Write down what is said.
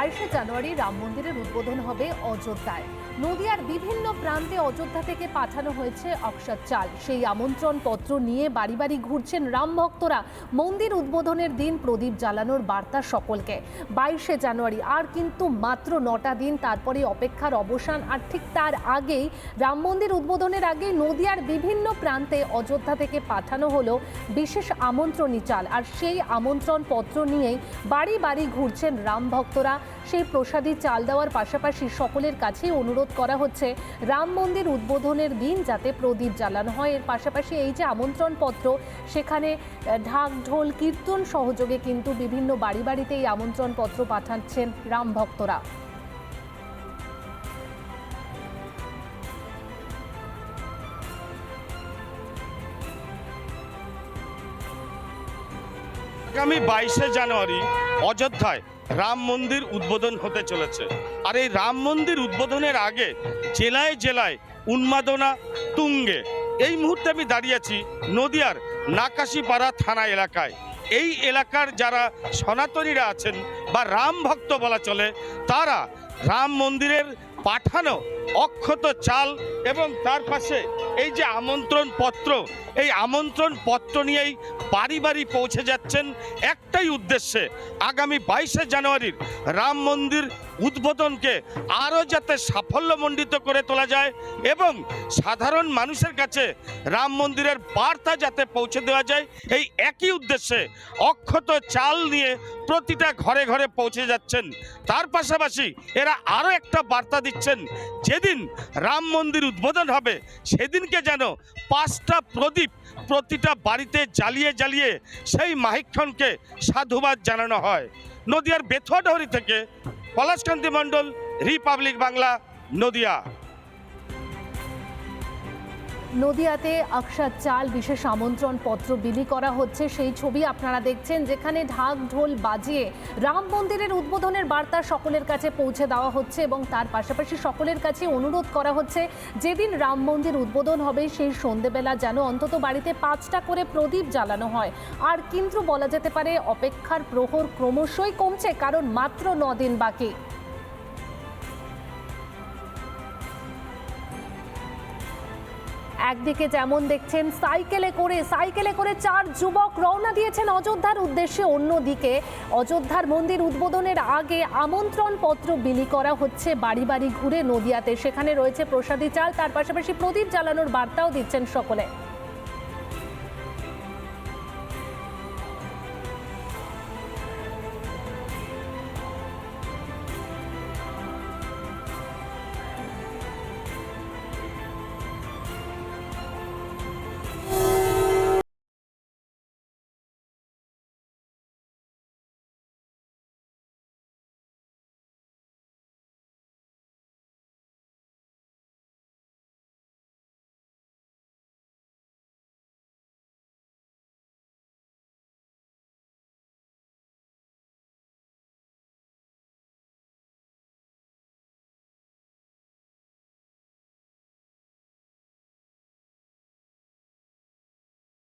বাইশে জানুয়ারি রাম মন্দিরের উদ্বোধন হবে অযোধ্যায়। নদিয়ার বিভিন্ন প্রান্তে অযোধ্যা থেকে পাঠানো হয়েছে অক্ষত চাল। সেই আমন্ত্রণ পত্র নিয়ে বাড়ি বাড়ি ঘুরছেন রাম ভক্তরা। মন্দির উদ্বোধনের দিন প্রদীপ জ্বালানোর বার্তা সকলকে। বাইশে জানুয়ারি আর কিন্তু মাত্র নটা দিন তারপরে অপেক্ষার অবসান। আর ঠিক তার আগেই রাম মন্দির উদ্বোধনের আগে নদিয়ার বিভিন্ন প্রান্তে অযোধ্যা থেকে পাঠানো হলো বিশেষ আমন্ত্রণী চাল। আর সেই আমন্ত্রণ পত্র নিয়েই বাড়ি বাড়ি ঘুরছেন রাম ভক্তরা। সেই প্রসাদী চাল দেওয়ার পাশাপাশি সকলের কাছে অনুরোধ করা হচ্ছে রাম মন্দির উদ্বোধনের দিন যাতে প্রদীপ জ্বালানো হয়। এর পাশাপাশি এই যে আমন্ত্রণ পত্র সেখানে ঢাক, ঢোল, কীর্তন সহযোগে কিন্তু বিভিন্ন বাড়ি বাড়িতে এই আমন্ত্রণ পত্র পাঠাচ্ছেন রাম ভক্তরা। আগামী বাইশে জানুয়ারি অযোধ্যায় রাম মন্দির উদ্বোধন হতে চলেছে। আর এই রাম মন্দির উদ্বোধনের আগে জেলায় জেলায় উন্মাদনা তুঙ্গে। এই মুহূর্তে আমি দাঁড়িয়েছি নদিয়ার নাকাশিপাড়া থানা এলাকায়। এই এলাকার যারা সনাতনীরা আছেন বা রাম ভক্ত বলা চলে, তারা রাম মন্দিরের পাঠানো অক্ষত চাল এবং তার পাশে এই যে আমন্ত্রণ পত্র, এই আমন্ত্রণ পত্র নিয়েই বাড়ি বাড়ি পৌঁছে যাচ্ছেন একটাই উদ্দেশ্যে, আগামী বাইশে জানুয়ারির রাম মন্দির উদ্বোধনকে আরও যাতে সাফল্যমণ্ডিত করে তোলা যায় এবং সাধারণ মানুষের কাছে রাম মন্দিরের বার্তা যাতে পৌঁছে দেওয়া যায়, এই একই উদ্দেশ্যে অক্ষত চাল নিয়ে প্রতিটা ঘরে ঘরে পৌঁছে যাচ্ছেন। তার পাশাপাশি এরা আরও একটা বার্তা দিচ্ছেন যেদিন রাম মন্দির উদ্বোধন হবে, সেদিনকে যেন পাঁচটা প্রদীপ প্রতিটা বাড়িতে জ্বালিয়ে জ্বালিয়ে সেই মাহিক্ষণকে সাধুবাদ জানানো হয়। নদিয়ার বেথুয়াডহরি থেকে পলাশকান্তি মণ্ডল, রিপাবলিক বাংলা, নদিয়া। নদিয়াতে অক্ষত চাল বিশেষ আমন্ত্রণ পত্র বিলি করা হচ্ছে। সেই ছবি আপনারা দেখছেন, যেখানে ঢাক ঢোল বাজিয়ে রাম মন্দিরের উদ্বোধনের বার্তা সকলের কাছে পৌঁছে দেওয়া হচ্ছে এবং তার পাশাপাশি সকলের কাছে অনুরোধ করা হচ্ছে, যেদিন রাম মন্দির উদ্বোধন হবে সেই সন্ধেবেলা যেন অন্তত বাড়িতে পাঁচটা করে প্রদীপ জ্বালানো হয়। আর কিন্তু বলা যেতে পারে, অপেক্ষার প্রহর ক্রমশই কমছে, কারণ মাত্র দিন বাকি। একদিকে যেমন দেখছেন সাইকেলে করে সাইকেলে করে চার যুবক রওনা দিয়েছেন অযোধ্যার উদ্দেশ্যে। অন্যদিকে অযোধ্যার মন্দির উদ্বোধনের আগে আমন্ত্রণ পত্র বিলি করা হচ্ছে বাড়ি বাড়ি ঘুরে নদিয়াতে। সেখানে রয়েছে প্রসাদী চাল, তার পাশাপাশি প্রদীপ জ্বালানোর বার্তাও দিচ্ছেন সকলে।